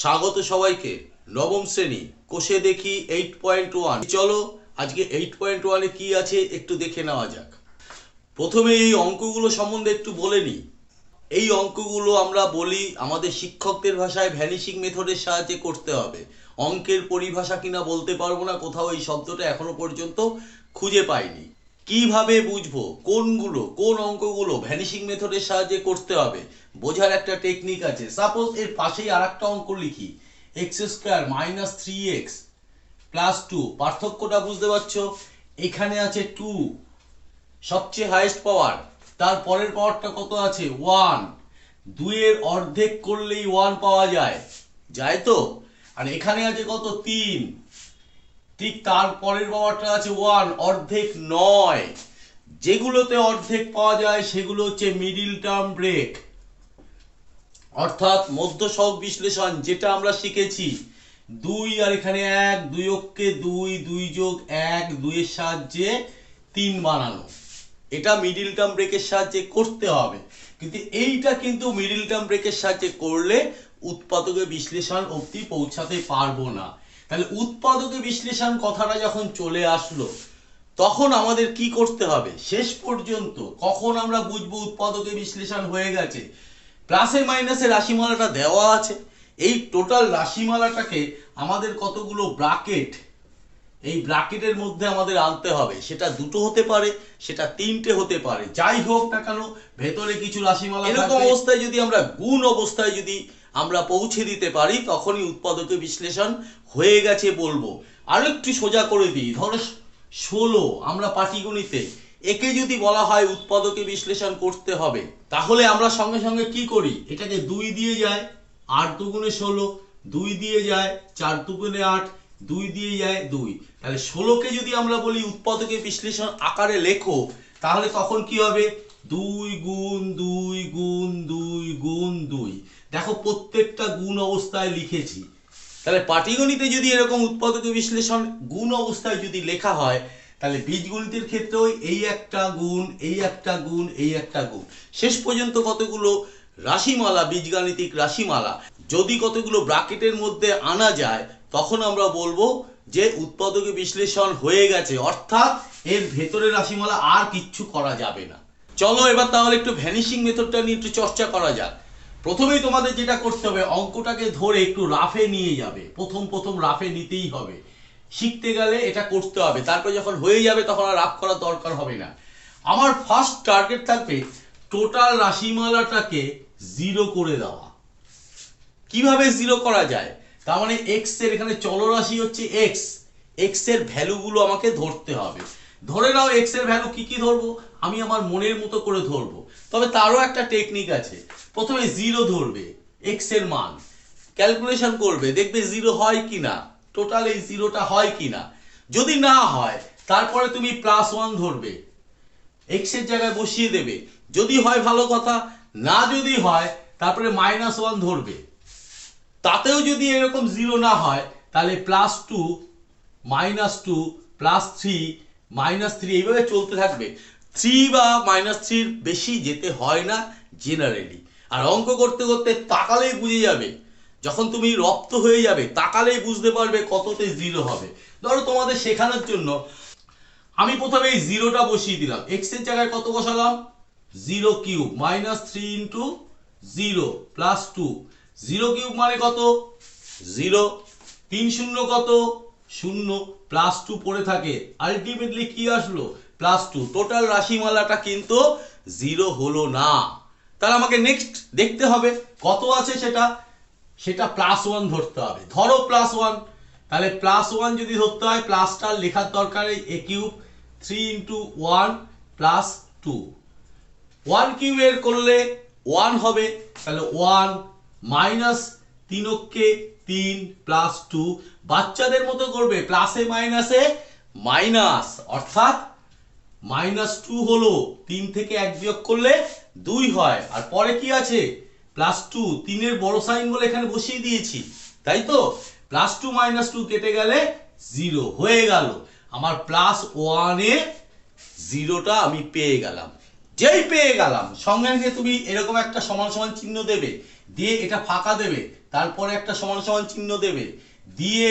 স্বাগত সবাইকে। নবম শ্রেণি, কোষে দেখি এইট পয়েন্ট ওয়ান চলো, আজকে এইট পয়েন্ট ওয়ানে কি আছে একটু দেখে নেওয়া যাক। প্রথমে এই অঙ্কগুলো সম্বন্ধে একটু বলে নিই। এই অঙ্কগুলো আমরা বলি, আমাদের শিক্ষকদের ভাষায় ভ্যানিশিং মেথডের সাহায্যে করতে হবে। অঙ্কের পরিভাষা কিনা বলতে পারব না, কোথাও এই শব্দটা এখনও পর্যন্ত খুঁজে পাইনি। কীভাবে বুঝব কোনগুলো, কোন অঙ্কগুলো ভ্যানিশিং মেথডের সাহায্যে করতে হবে? বোঝার একটা টেকনিক আছে। সাপোজ এর পাশেই আর একটা অঙ্ক লিখি। X square minus three x plus two পার্থক্যটা বুঝতে পারছ? এখানে আছে টু সবচেয়ে হাইয়েস্ট পাওয়ার তার পরের পাওয়ারটা কত আছে? ওয়ান দুইয়ের অর্ধেক করলেই ওয়ান পাওয়া যায়। যায় তো? আর এখানে আছে কত? তিন। ঠিক তার পরের পাওয়ারটা আছে ওয়ান অর্ধেক নয়। যেগুলোতে অর্ধেক পাওয়া যায়, সেগুলো হচ্ছে মিডিল টার্ম ব্রেক অর্থাৎ মধ্য সহগ বিশ্লেষণ, যেটা আমরা শিখেছি। দুই আর এখানে এক, দুই অক্ষে দুই দুই যোগ এক, দুইয়ের সাহায্যে তিন বানানো। এটা মিডিল টার্ম ব্রেকের সাহায্যে করতে হবে। কিন্তু এইটা কিন্তু মিডিল টার্ম ব্রেকের সাহায্যে করলে উৎপাদকে বিশ্লেষণ অবধি পৌঁছাতে পারব না। তাহলে উৎপাদকে বিশ্লেষণ কথাটা যখন চলে আসলো তখন আমাদের কি করতে হবে? শেষ পর্যন্ত কখন আমরা বুঝব উৎপাদকে বিশ্লেষণ হয়ে গেছে? প্লাসে মাইনাসে রাশিমালাটা দেওয়া আছে। এই টোটাল রাশিমালাটাকে আমাদের কতগুলো ব্রাকেট এই ব্রাকেটের মধ্যে আমাদের আনতে হবে। সেটা দুটো হতে পারে সেটা তিনটে হতে পারে। যাই হোক না কেন ভেতরে কিছু রাশিমালা এরকম অবস্থায় যদি আমরা গুণ অবস্থায় যদি আমরা পৌঁছে দিতে পারি, তখনই উৎপাদকে বিশ্লেষণ হয়ে গেছে বলব। আরও একটু সোজা করে দিই, ধরো ষোলো, আমরা পাটিগণিতে, একে যদি বলা হয় উৎপাদকে বিশ্লেষণ করতে হবে, তাহলে আমরা সঙ্গে সঙ্গে কি করি? এটাকে দুই দিয়ে যায়, আট দুগুণে ষোলো, দুই দিয়ে যায়, চার দুগুণে আট, দুই দিয়ে যায় দুই। তাহলে ষোলোকে যদি আমরা বলি উৎপাদকে বিশ্লেষণ আকারে লেখো, তাহলে তখন কি হবে? দুই গুণ দুই গুণ দুই গুণ দুই। দেখো, প্রত্যেকটা গুণ অবস্থায় লিখেছি। তাহলে পাটিগণিতে যদি এরকম উৎপাদক বিশ্লেষণ গুণ অবস্থায় যদি লেখা হয়, তাহলে বীজগণিতের ক্ষেত্রেও এই একটা গুণ, এই একটা গুণ, এই একটা গুণ। শেষ পর্যন্ত কতগুলো রাশিমালা, বীজগাণিতিক রাশিমালা, যদি কতগুলো ব্রাকেটের মধ্যে আনা যায়, তখন আমরা বলব যে উৎপাদকে বিশ্লেষণ হয়ে গেছে, অর্থাৎ এর ভেতরে রাশিমালা আর কিচ্ছু করা যাবে না। চলো এবার তাহলে একটু ভ্যানিশিং মেথডটা নিয়ে একটু চর্চা করা যাক। প্রথমেই তোমাদের যেটা করতে হবে, অঙ্কটাকে ধরে একটু রাফে নিয়ে যাবে। প্রথম প্রথম রাফে নিতেই হবে। শিখতে গেলে এটা করতে হবে। তারপর যখন হয়ে যাবে তখন আর রাফ করার দরকার হবে না। আমার ফার্স্ট টার্গেট থাকবে টোটাল রাশিমালাটাকে জিরো করে দেওয়া। কীভাবে জিরো করা যায়? তার মানে এক্সের এখানে চলরাশি হচ্ছে এক্স এক্সের ভ্যালুগুলো আমাকে ধরতে হবে। ধরে নাও এক্সের ভ্যালু কি কি ধরবো? আমি আমার মনের মতো করে ধরবো। তবে তারও একটা টেকনিক আছে। প্রথমে জিরো ধরবে এক্সের মান। ক্যালকুলেশন করবে, দেখবে জিরো হয় কি না টোটাল এই জিরোটা হয় কি না যদি না হয়, তারপরে তুমি প্লাস ওয়ান ধরবে। এক্সের জায়গায় বসিয়ে দেবে। যদি হয় ভালো কথা, না যদি হয়, তারপরে মাইনাস ওয়ান ধরবে। তাতেও যদি এরকম জিরো না হয়, তাহলে plus two minus two plus three minus three এইভাবে চলতে থাকবে। থ্রি বা মাইনাস থ্রির বেশি যেতে হয় না জেনারেলি আর অঙ্ক করতে করতে তাকালেই বুঝে যাবে। যখন তুমি রপ্ত হয়ে যাবে, তাকালেই বুঝতে পারবে কততে জিরো হবে। ধরো তোমাদের শেখানোর জন্য আমি প্রথমে এই জিরোটা বসিয়ে দিলাম। এক্সের জায়গায় কত বসালাম? Zero cube minus three into zero plus two zero cube মানে কত? জিরো তিন শূন্য কত? শূন্য প্লাস টু পড়ে থাকে। আলটিমেটলি কি আসলো? প্লাস টু টোটাল রাশিমালাটা কিন্তু জিরো হলো না। তাহলে আমাকে নেক্সট দেখতে হবে, কত আছে সেটা? সেটা প্লাস ওয়ান ধরতে হবে। ধরো প্লাস ওয়ান তাহলে প্লাস ওয়ান যদি ধরতে হয় প্লাসটা লেখার দরকার a cube three into one plus two one cube এর করলে ওয়ান হবে। তাহলে ওয়ান মাইনাস তিনকে তিন প্লাস টু বাচ্চাদের মতো করবে প্লাসে মাইনাসে মাইনাস অর্থাৎ মাইনাস টু হলো তিন থেকে এক বিয়োগ করলে দুই হয়। আর পরে কি আছে? প্লাস টু, তিনের বড় সাইন বলে এখানে বসিয়ে দিয়েছি। তাই তো? প্লাস টু মাইনাস টু কেটে গেলে জিরো হয়ে গেল। আমার প্লাস ওয়ানে জিরোটা আমি পেয়ে গেলাম। যেই পেয়ে গেলাম, সঙ্গে সঙ্গে তুমি এরকম একটা সমান সমান চিহ্ন দেবে। দিয়ে এটা ফাঁকা দেবে, তারপরে একটা সমান সমান চিহ্ন দেবে। দিয়ে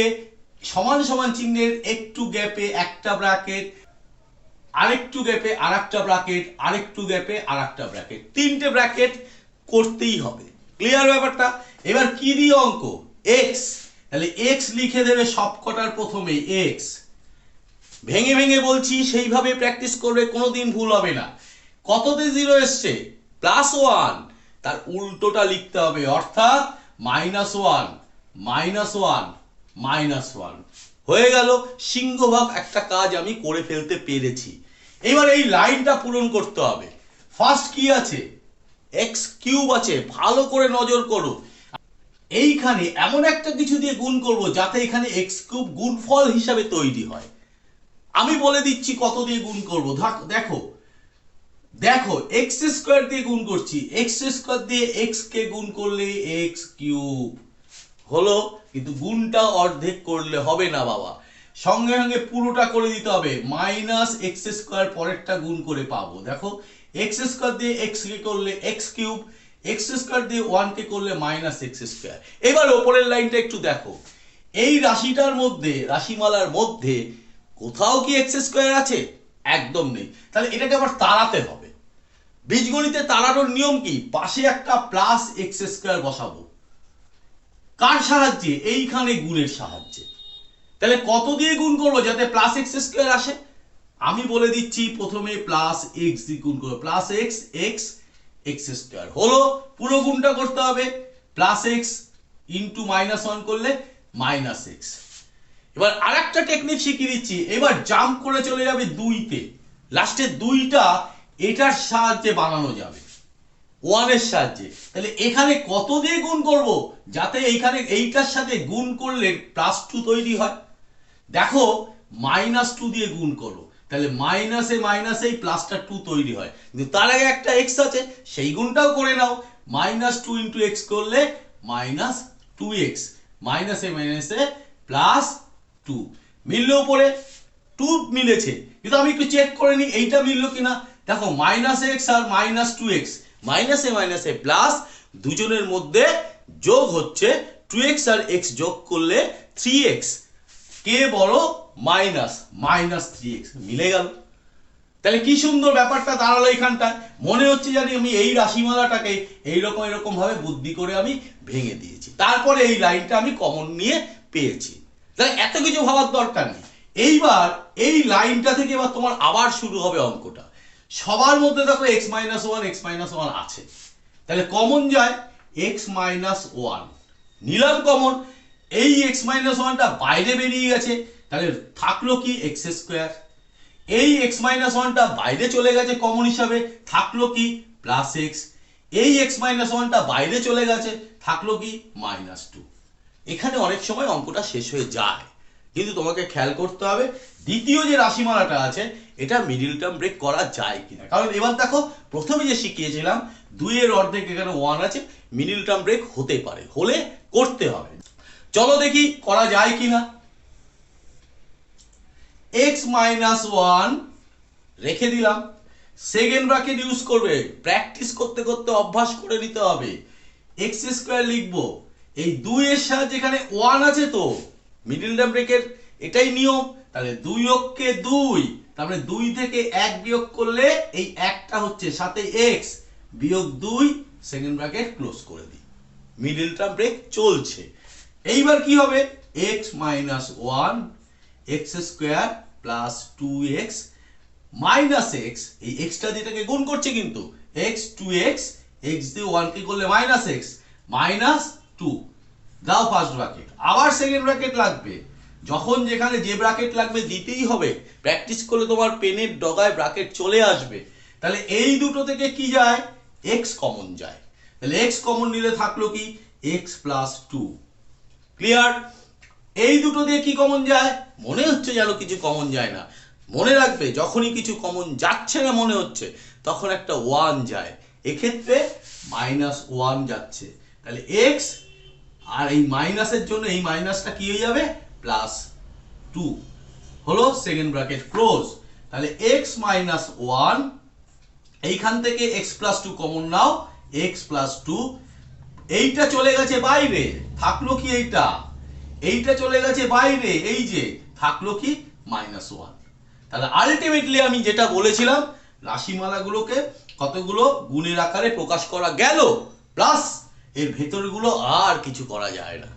সমান সমান চিহ্নের একটু গ্যাপে একটা ব্র্যাকেট আরেকটু গ্যাপে আরেকটা ব্র্যাকেট আরেকটু গ্যাপে আরেকটা ব্র্যাকেট তিনটে ব্র্যাকেট করতেই হবে। ক্লিয়ার ব্যাপারটা? এবার কি দিয়ে অঙ্ক? এক্স তাহলে এক্স লিখে দেবে সবকটার প্রথমে এক্স ভেঙে ভেঙে বলছি, সেইভাবে প্র্যাকটিস করবে, কোনোদিন ভুল হবে না। কততে জিরো এসছে? প্লাস ওয়ান তার উল্টোটা লিখতে হবে, অর্থাৎ minus one minus one minus one হয়ে গেল। সিংহভাগ একটা কাজ আমি করে ফেলতে পেরেছি। এবার এই লাইনটা পূরণ করতে হবে। ফার্স্ট কি আছে? এক্স কিউব আছে। ভালো করে নজর করো। এইখানে এমন একটা কিছু দিয়ে গুণ করব যাতে এখানে এক্স কিউব গুণফল হিসাবে তৈরি হয়। আমি বলে দিচ্ছি কত দিয়ে গুণ করব। দেখো। দেখো এক্স স্কোয়ার দিয়ে গুণ করছি। এক্স স্কোয়ার দিয়ে এক্স কে গুণ করলে এক্স কিউব হলো? কিন্তু গুণটা অর্ধেক করলে হবে না বাবা। সঙ্গে সঙ্গে পুরোটা করে দিতে হবে। মাইনাস এক্স স্কোয়ার পরেরটা গুণ করে পাবো। দেখো, এক্স স্কোয়ার দিয়ে এক্স কে করলে এক্স কিউব, এক্স স্কোয়ার দিয়ে ওয়ান কে করলে মাইনাস এক্স স্কোয়ার। এবার ওপরের লাইনটা একটু দেখো। এই রাশিটার মধ্যে, রাশিমালার মধ্যে কোথাও কি এক্স স্কোয়ার আছে? একদম নেই। তাহলে এটাকে আবার তাড়াতে হবে। বীজগণিতে তাড়ানোর নিয়ম কি? পাশে একটা প্লাস এক্স স্কোয়ার বসাবো। কার সাহায্যে? এইখানে গুণের সাহায্যে। তাহলে কত দিয়ে গুণ করব যাতে প্লাস এক্স স্কোয়ার আসে? আমি বলে দিচ্ছি প্রথমে প্লাস এক্স দিয়ে গুণ করব। Plus x x x square হলো, পুরো গুণটা করতে হবে। Plus x into minus one করলে মাইনাস এক্স এবার আর একটা টেকনিক শিখিয়ে দিচ্ছি। এবার জাম্প করে চলে যাবে দুইতে। লাস্টের দুইটা, এটার সাহায্যে বানানো যাবে। ওয়ানের সাহায্যে। তাহলে এখানে কত দিয়ে গুণ করব? যাতে এইখানে এইটার সাথে গুণ করলে প্লাস টু তৈরি হয়। দেখো মাইনাস টু দিয়ে গুণ করো। তাহলে মাইনাসে মাইনাসে এই প্লাসটা টু তৈরি হয়। কিন্তু তার আগে একটা এক্স আছে, সেই গুণটাও করে নাও। মাইনাস টু ইন্টু এক্স করলে মাইনাস টু এক্স মাইনাসে মাইনাসে প্লাস টু মিললো উপরে? টু মিলেছে। কিন্তু আমি একটু চেক করে নিই, এইটা মিললো কিনা? দেখো মাইনাস এক্স আর মাইনাস টু এক্স মাইনাসে মাইনাসে প্লাস দুজনের মধ্যে যোগ হচ্ছে টু এক্স আর এক্স যোগ করলে থ্রি এক্স কে বড় মাইনাস মাইনাস থ্রি এক্স মিলে গেল। তাহলে কি সুন্দর ব্যাপারটা দাঁড়াল এখানটায়। মনে হচ্ছে জানি আমি এই রাশিমালাটাকে এইরকম এরকম ভাবে বুদ্ধি করে আমি ভেঙে দিয়েছি। তারপরে এই লাইনটা আমি কমন নিয়ে পেয়েছি। তাহলে এত কিছু ভাবার দরকার নেই। এইবার এই লাইনটা থেকে এবার তোমার আবার শুরু হবে অঙ্কটা। সবার মধ্যে দেখো x minus one x minus one আছে। তাহলে কমন যায় এক্স মাইনাস ওয়ান নিলাম কমন এই এক্স মাইনাস ওয়ানটা বাইরে বেরিয়ে গেছে, তাহলে থাকল কি এক্স স্কোয়ার এই এক্স মাইনাস ওয়ানটা বাইরে চলে গেছে কমন হিসাবে, থাকল কি প্লাস এক্স এই এক্স মাইনাস ওয়ানটা বাইরে চলে গেছে, থাকল কি মাইনাস টু এখানে অনেক সময় অঙ্কটা শেষ হয়ে যায়। কিন্তু তোমাকে খেয়াল করতে হবে, দ্বিতীয় যে রাশিমালাটা আছে এটা মিডিল টার্ম ব্রেক করা যায় কিনা কারণ এবার দেখো, প্রথমে যে শিখিয়েছিলাম, দুইয়ের অর্ধেক এখানে ওয়ান আছে মিডিল টার্ম ব্রেক হতে পারে, হলে করতে হবে। চলো দেখি করা যায় কিনা। এক্স মাইনাস ওয়ান রেখে দিলাম। সেকেন্ড ব্র্যাকেট ইউজ করবে প্র্যাকটিস করতে করতে অভ্যাস করে নিতে হবে। এক্স স্কোয়ার লিখব, এই দুইয়ের সাহায্যে এখানে ওয়ান আছে তো মিডিল টার্ম ব্রেকের এটাই নিয়ম। তাহলে দুই অক্ষে দুই, তারপরে দুই থেকে এক বিয়োগ করলে এই একটা হচ্ছে সাথে এক্স বিয়োগ দুই সেকেন্ড ব্র্যাকেট ক্লোজ করে দিই। মিডিল টার্ম ব্রেক চলছে। এইবার কি হবে? X minus one x square plus two x minus x এই এক্সটা দিয়ে এটাকে গুণ করছে কিন্তু এক্স টু এক্স এক্স দিয়ে ওয়ান কে করলে মাইনাস এক্স মাইনাস টু দাও ফার্স্ট ব্র্যাকেট আবার সেকেন্ড ব্র্যাকেট লাগবে। যখন যেখানে যে ব্র্যাকেট লাগবে দিতেই হবে। প্র্যাকটিস করলে তোমার পেনের ডগায় ব্র্যাকেট চলে আসবে। তাহলে এই দুটো থেকে কি যায়? এক্স কমন যায়। তাহলে এক্স কমন নিলে থাকল কি? এক্স প্লাস টু ক্লিয়ার এই দুটো দিয়ে কি কমন যায়? মনে হচ্ছে যেন কিছু কমন যায় না। মনে রাখবে, যখনই কিছু কমন যাচ্ছে না মনে হচ্ছে, তখন একটা ওয়ান যায়। এক্ষেত্রে মাইনাস ওয়ান যাচ্ছে। তাহলে এক্স আর এই মাইনাসের জন্য এই মাইনাসটা কি হয়ে যাবে? প্লাস টু হলো সেকেন্ড ব্র্যাকেট ক্লোজ তাহলে এক্স মাইনাস ওয়ান এইখান থেকে এক্স প্লাস টু কমন নাও এক্স প্লাস টু এইটা চলে গেছে বাইরে, থাকল কি এইটা? এইটা চলে গেছে বাইরে, এই যে, থাকল কি মাইনাস ওয়ান তাহলে আলটিমেটলি আমি যেটা বলেছিলাম, রাশিমালাগুলোকে কতগুলো গুণের আকারে প্রকাশ করা গেল প্লাস এর ভেতরগুলো আর কিছু করা যায় না।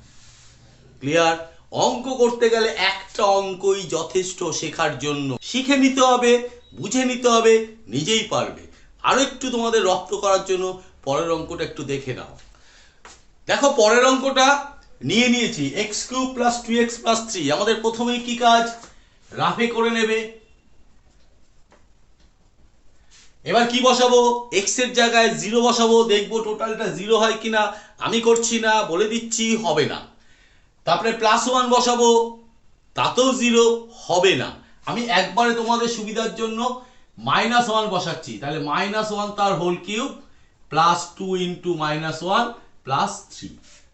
ক্লিয়ার অঙ্ক করতে গেলে একটা অঙ্কই যথেষ্ট শেখার জন্য। শিখে নিতে হবে, বুঝে নিতে হবে, নিজেই পারবে। আরও একটু তোমাদের রপ্ত করার জন্য পরের অঙ্কটা একটু দেখে নাও। দেখো, পরের অঙ্কটা নিয়ে নিয়েছি। X cube plus two x plus three আমাদের প্রথমেই কি কাজ? রাফে করে নেবে। এবার কি বসাবো? এক্সের জায়গায় জিরো বসাবো। দেখব টোটালটা জিরো হয় কিনা। আমি করছি না, বলে দিচ্ছি, হবে না। তারপরে প্লাস ওয়ান বসাবো, তাতেও জিরো হবে না। আমি একবারে তোমাদের সুবিধার জন্য মাইনাস ওয়ান বসাচ্ছি। তাহলে মাইনাস ওয়ান তার whole cube plus two into minus one plus three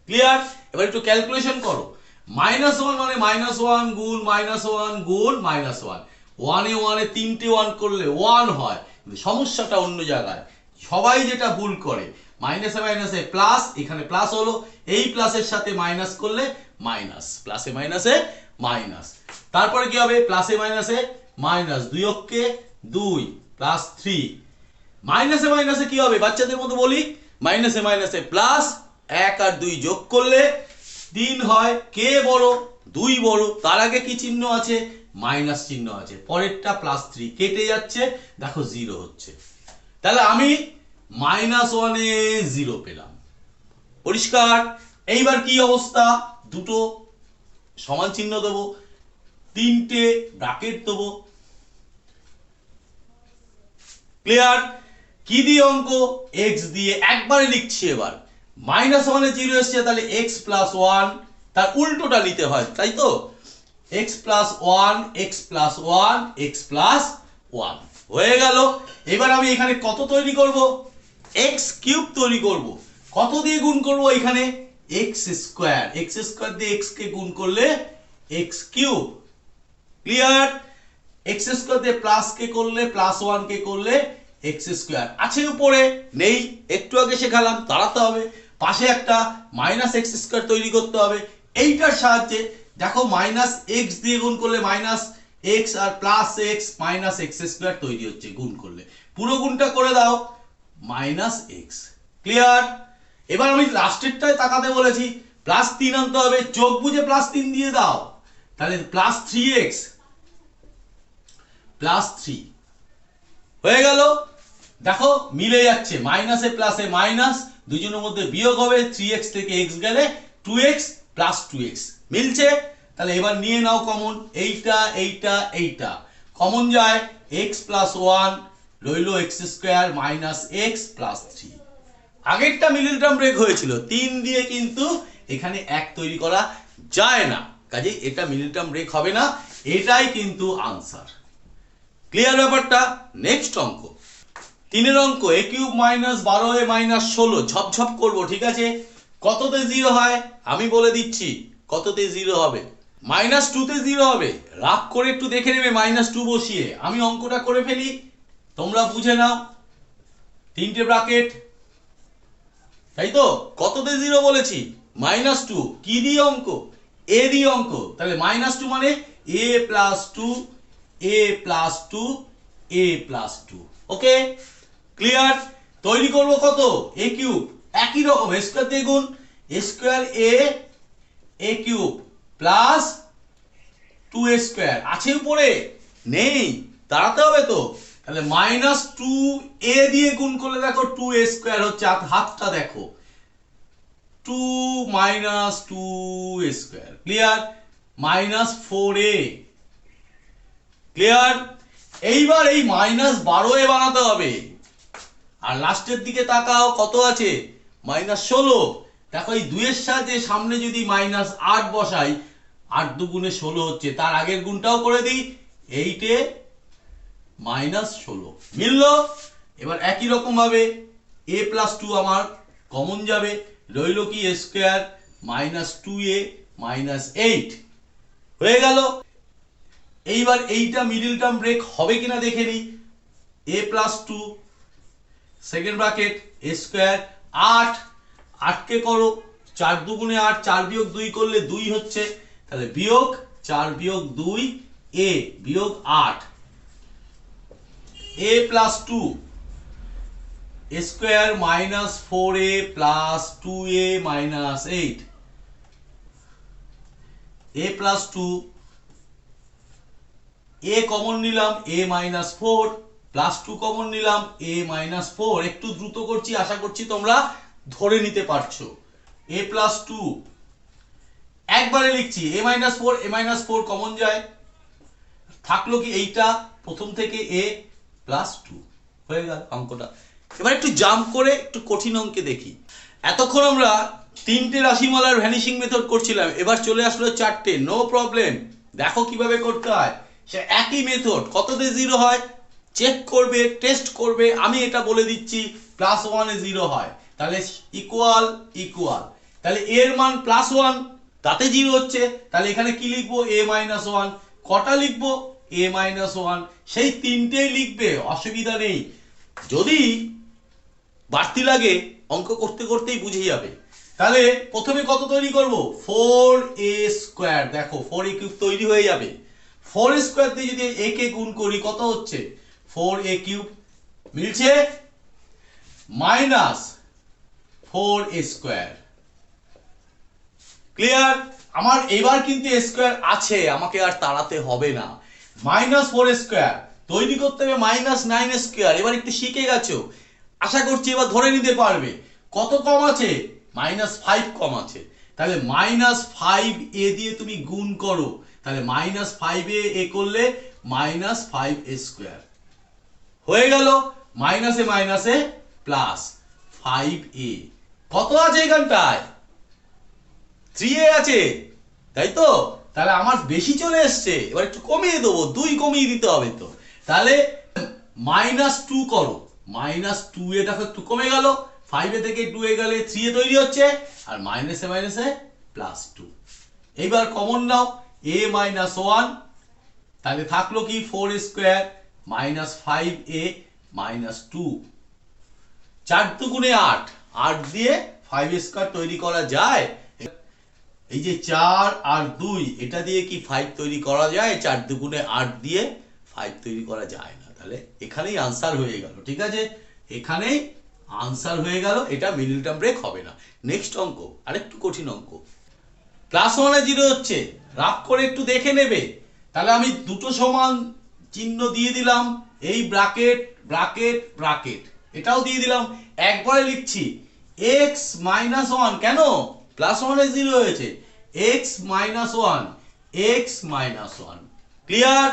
clear এবার একটু ক্যালকুলেশন করো। মাইনাস ওয়ান মানে মাইনাস ওয়ান গুণ মাইনাস ওয়ান গুণ মাইনাস ওয়ান ওয়ানে ওয়ানে তিনটে ওয়ান করলে ওয়ান হয়। কিন্তু সমস্যাটা অন্য জায়গায়। সবাই যেটা ভুল করে মাইনাসে মাইনাসে প্লাস এখানে প্লাস হলো, এই প্লাসের সাথে মাইনাস করলে মাইনাস, প্লাসে মাইনাসে মাইনাস। তারপরে কি হবে? প্লাসে মাইনাসে মাইনাস দুই অক্ষে দুই প্লাস থ্রি। মাইনাসে মাইনাসে কি হবে? বাচ্চাদের মতো বলি, মাইনাসে মাইনাসে প্লাস এক আর দুই যোগ করলে তিন হয় কে বড়? দুই বড়। তার আগে কি চিহ্ন আছে? মাইনাস চিহ্ন আছে। পরেরটা প্লাস থ্রি। কেটে যাচ্ছে। দেখো জিরো হচ্ছে। তাহলে আমি মাইনাস ওয়ানে জিরো পেলাম। পরিষ্কার? এইবার কি অবস্থা? দুটো সমান চিহ্ন দেবো, তিনটে ব্রাকেট দেবো। ক্লিয়ার কি দিয়ে অঙ্ক? এক্স দিয়ে। একবারে লিখছি এবার। মাইনাস ওয়ানে জিরো এসছে, তাহলে এক্স প্লাস ওয়ান তার উল্টোটা নিতে হয়, তাই তো? X plus one x plus one x plus one হয়ে গেল। এবার আমি এখানে কত তৈরি করব? এক্স কিউব তৈরি করব। কত দিয়ে গুণ করব এখানে? এক্স স্কোয়ার এক্স স্কোয়ার দিয়ে এক্স কে গুণ করলে x cube. Clear? X square দিয়ে প্লাস কে করলে, প্লাস ওয়ান কে করলে এক্স স্কোয়ার। আছে উপরে, নেই, একটু আগে শেখালাম তাড়াতে হবে। পাশে একটা মাইনাস এক্স স্কোয়ার তৈরি করতে হবে। এইটার সাহায্যে, দেখো, মাইনাস এক্স দিয়ে গুণ করলে মাইনাস এক্স আর plus x, minus x square তৈরি হচ্ছে, গুণ করলে। পুরো গুণটা করে দাও, মাইনাস এক্স। ক্লিয়ার? এবার আমি লাস্টেরটায় তাকাতে বলেছি প্লাস তিন আনতে হবে, চোখ বুঝে প্লাস তিন দিয়ে দাও। তাহলে plus three x plus three হয়ে গেল। দেখো, মিলে যাচ্ছে মাইনাসে প্লাসে মাইনাস দুজনের মধ্যে বিয়োগ হবে থ্রি এক্স থেকে এক্স গেলে two x plus two x মিলছে? তাহলে এবার নিয়ে নাও কমন এইটা এইটা এইটা। কমন যায় এক্স প্লাস ওয়ান রইল x square minus x plus three আগেরটা মিডিল টার্ম ব্রেক হয়েছিল, তিন দিয়ে কিন্তু এখানে এক তৈরি করা যায় না। কাজে এটা মিডিল টার্ম ব্রেক হবে না, এটাই কিন্তু আনসার ক্লিয়ার ব্যাপারটা? নেক্সট অঙ্ক। তিনের অঙ্ক এ কিউব মাইনাস বারো এ মাইনাস ষোলো, ঝপঝপ করব, ঠিক আছে? কততে জিরো হয়? আমি বলে দিচ্ছি, কততে জিরো হবে? মাইনাস টুতে জিরো হবে। রাগ করে একটু দেখে নেবে মাইনাস টু বসিয়ে। আমি অঙ্কটা করে ফেলি। তোমরা বুঝে নাও। তিনটে ব্রাকেট তাই তো? কততে জিরো বলেছি? মাইনাস টু কি দিয়ে অঙ্ক? এ দিয়ে অঙ্ক। তাহলে মাইনাস টু মানে a plus two a plus two a plus two okay clear তৈরি করব কত? এ কিউব একই রকম। স্কোয়ার দিয়ে গুণ। Square a a cube plus two square আছে উপরে? নেই। দাঁড়াতে হবে তো। তাহলে মাইনাস টু এ দিয়ে গুণ করলে দেখো টু এ স্কোয়ার হচ্ছে হাত- হাতটা দেখো। Two minus two a square clear minus four a clear এইবার এই মাইনাস বারো এ বানাতে হবে। আর লাস্টের দিকে তাকাও, কত আছে? মাইনাস ষোলো। দেখো এই দুইয়ের সাথে সামনে যদি মাইনাস আট বসাই, আট দুগুণে ষোলো হচ্ছে, তার আগের গুণটাও করে দিই এইটে মাইনাস ষোলো। মিললো? এবার একই রকম ভাবে এ প্লাস টু আমার কমন যাবে। রইল কি a square minus two a minus eight হয়ে গেল? এইবার এইটা মিডিল টার্ম ব্রেক হবে কিনা দেখে নিই। A plus two second bracket a square আট। আটকে করো, চার দুগুণে আট, চার বিয়োগ দুই করলে দুই হচ্ছে, তাহলে বিয়োগ, চার বিয়োগ দুই এ বিয়োগ আট। A plus two square minus four a plus two a minus eight a plus two a common নিলাম a minus four plus two common নিলাম এ মাইনাস ফোর একটু দ্রুত করছি, আশা করছি তোমরা ধরে নিতে পারছ। এ প্লাস টু একবারে লিখছি a minus four a minus four common যায়। থাকল কি এইটা, প্রথম থেকে এ প্লাস টু হয়ে গেল অঙ্কটা। এবার একটু জাম্প করে একটু কঠিন অঙ্কে দেখি। এতক্ষণ আমরা তিনটে রাশিমালার ভ্যানিশিং মেথড করছিলাম। এবার চলে আসলো চারটে। নো প্রবলেম দেখো কীভাবে করতে হয়। সে একই মেথড কততে জিরো হয়? চেক করবে টেস্ট করবে। আমি এটা বলে দিচ্ছি প্লাস ওয়ানে জিরো হয়। তাহলে ইকুয়াল ইকুয়াল তাহলে এর মান প্লাস ওয়ান তাতে জিরো হচ্ছে। তাহলে এখানে কি লিখব? এ মাইনাস ওয়ান কটা লিখব? এ মাইনাস ওয়ান সেই তিনটেই লিখবে, অসুবিধা নেই। যদি বাড়তি লাগে, অঙ্ক করতে করতেই বুঝে যাবে। তাহলে প্রথমে কত তৈরি করব? ফোর এ স্কোয়ার দেখো ফোর এ কিউব তৈরি হয়ে যাবে। ফোর স্কোয়ার দিয়ে যদি এ কে গুণ করি, কত হচ্ছে? ফোর এ কিউব মিলছে minus four a square clear আমার এবার কিন্তু স্কোয়ার আছে, আমাকে আর তাড়াতে হবে না। Minus four square. তৈরি করতে হবে মাইনাস নাইন স্কোয়ার। এবার একটু শিখে গেছো। আশা করছি এবার ধরে নিতে পারবে। কত কম আছে? মাইনাস ফাইভ কম আছে। তাহলে মাইনাস ফাইভ এ দিয়ে তুমি গুণ করো। তাহলে মাইনাস ফাইভ এ এ করলে মাইনাস ফাইভ স্কোয়ার। হয়ে গেল। মাইনাসে মাইনাসে প্লাস ফাইভ এ। কত আছে এখানটায়? থ্রি এ আছে। তাই তো? তাহলে আমার বেশি চলে এসছে, এবার একটু কমিয়ে দেবো, দুই কমিয়ে দিতে হবে তো। তাহলে মাইনাস টু করো মাইনাস টু এ দেখো একটু কমে গেল ফাইভে থেকে টু এ গেলে থ্রি এ তৈরি হচ্ছে, আর মাইনাসে মাইনাসে প্লাস টু এইবার কমন নাও এ মাইনাস ওয়ান তাহলে থাকল কি four square minus five a minus two চার দুগুণে আট আট দিয়ে ফাইভ স্কোয়ার তৈরি করা যায় এই যে চার আর দুই, এটা দিয়ে কি ফাইভ তৈরি করা যায়? চার দুগুণে আট দিয়ে ফাইভ তৈরি করা যায় না। তাহলে এখানেই আনসার হয়ে গেল, ঠিক আছে? এখানেই আনসার হয়ে গেল, এটা মিডিল টার্ম ব্রেক হবে না। নেক্সট অঙ্ক, আরেকটু কঠিন অঙ্ক। প্লাস ওয়ানে জিরো হচ্ছে, রাগ করে একটু দেখে নেবে। তাহলে আমি দুটো সমান চিহ্ন দিয়ে দিলাম, এই ব্রাকেট ব্রাকেট ব্রাকেট এটাও দিয়ে দিলাম। একবারে লিখছি এক্স মাইনাস ওয়ান কেন? প্লাস ওয়ানে জিরো হয়েছে। X minus one x minus one clear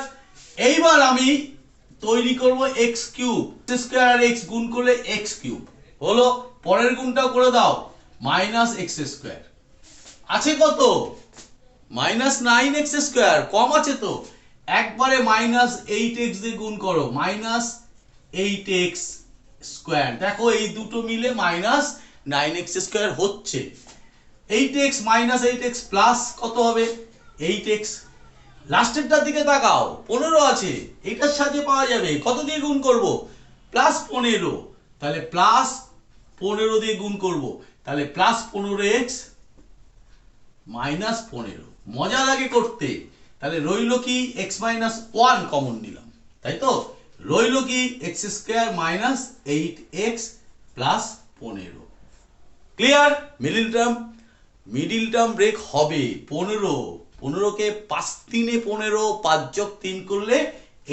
এইবার আমি তৈরি করব এক্স কিউব স্কোয়ার এক্স গুণ করলে এক্স কিউব হলো, পরের গুণটাও করে দাও। মাইনাস এক্স স্কোয়ার আছে কত? মাইনাস নাইন এক্স স্কোয়ার কম আছে তো। একবারে মাইনাস এইট এক্স দিয়ে গুণ করো। মাইনাস এইট এক্স স্কোয়ার দেখো, এই দুটো মিলে মাইনাস নাইন এক্স স্কোয়ার হচ্ছে। Eight x minus eight x plus কত হবে? এইট এক্স লাস্টেরটার দিকে তাকাও, পনেরো আছে, এটার সাথে পাওয়া যাবে, কত দিয়ে গুণ করব? প্লাস পনেরো। তাহলে প্লাস পনেরো দিয়ে গুণ করব। তাহলে প্লাস পনেরো এক্স মাইনাস পনেরো। মজা লাগে করতে। তাহলে রইল কি এক্স মাইনাস ওয়ান কমন নিলাম। তাই তো? রইল কি x square minus eight x plus পনেরো। Clear middle term middle term break হবে পনেরো, পনেরোকে পাঁচ তিনে পনেরো, পাঁচ যোগ তিন করলে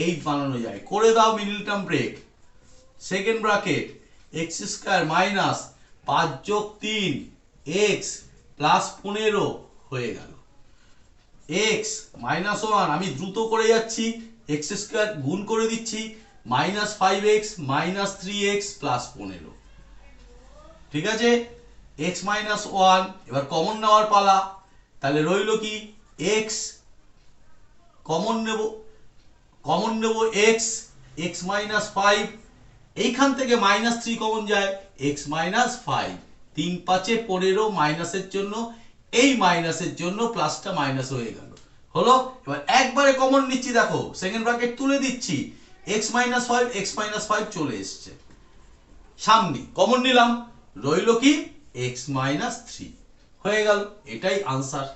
এইট বানানো যায়। করে দাও middle term break. Second bracket x square minus পাঁচ যোগ তিন এক্স প্লাস পনেরো হয়ে গেল। এক্স মাইনাস ওয়ান, আমি দ্রুত করে যাচ্ছি এক্স স্কোয়ার গুণ করে দিচ্ছি, minus five x minus three x plus পনেরো। ঠিক আছে? এক্স মাইনাস ওয়ান এবার কমন নেওয়ার পালা। তাহলে রইল কি? এক্স কমন নেব কমন নেব এক্স এক্স মাইনাস ফাইভ এইখান থেকে মাইনাস থ্রি কমন যায় এক্স মাইনাস ফাইভ তিন পাঁচে পনেরো মাইনাসের জন্য, এই মাইনাসের জন্য প্লাসটা মাইনাস হয়ে গেল। হলো? এবার একবারে কমন নিচ্ছি, দেখো সেকেন্ড ব্র্যাকেট তুলে দিচ্ছি। X minus five x minus five চলে এসছে। সামনে কমন নিলাম। রইল কি? এক্স মাইনাস থ্রি হয়ে গেল, এটাই আনসার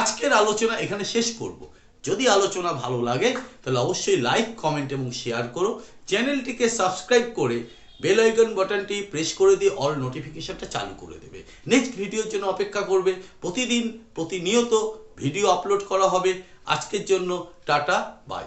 আজকের আলোচনা এখানে শেষ করব। যদি আলোচনা ভালো লাগে, তাহলে অবশ্যই লাইক কমেন্ট এবং শেয়ার করো। চ্যানেলটিকে সাবস্ক্রাইব করে বেল আইকন বাটনটি প্রেস করে দিয়ে অল নোটিফিকেশনটা চালু করে দেবে। নেক্সট ভিডিওর জন্য অপেক্ষা করবে। প্রতিদিন প্রতিনিয়ত ভিডিও আপলোড করা হবে। আজকের জন্য টাটা বাই